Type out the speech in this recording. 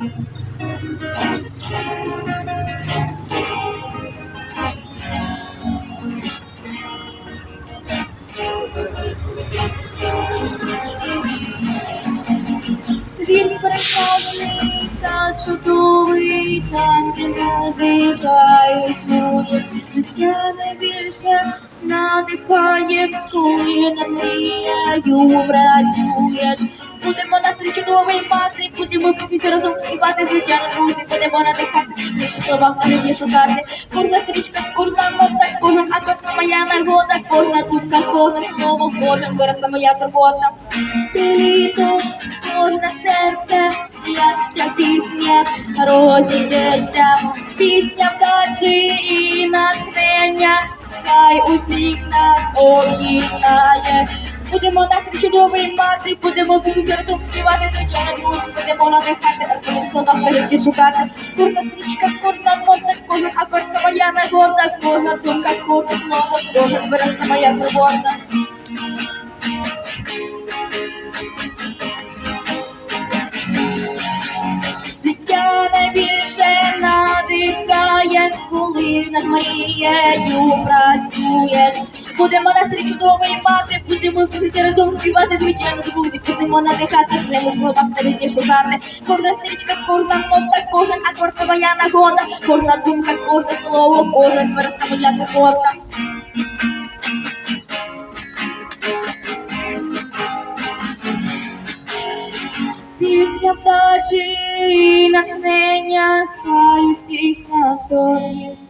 Він переправлений та чудовий, там де музика існує, життя не більше надихає, коли над мрією працюєш. Мати, будемо разом співати, звичайно, друзі, будемо надихати, ні слова не шукати. Кожна стрічка, кожна нота, кожен акорд моя нагода, кожна думка, кожне слово, кожен вираз моя турбота. Ти літо, кожне серце, як ця пісня розійдеться, пісня вдачі і натхнення, хай усіх нас об'єднає. Будемо настрій чудовий мати, будемо разом співати, звичайно, друзі, будемо надихати, аркули слова впереді шукати. Кожна стрічка, кожна нота, кожен акорд це моя нагода, кожна думка, кожне слово, кожен вираз це моя турбота. Життя найбільше надихає, коли над мрією працюєш. Будемо настрій чудовий мати, будемо всі разом співати, звичайно, друзі, будемо надихати, не слова впереді шукати. Кожна стрічка, кожна нота, кожен акорд це моя нагода, кожна думка, кожне слово, кожен це моя турбота. Пісня вдачі натхнення, хай усіх нас об'єднає.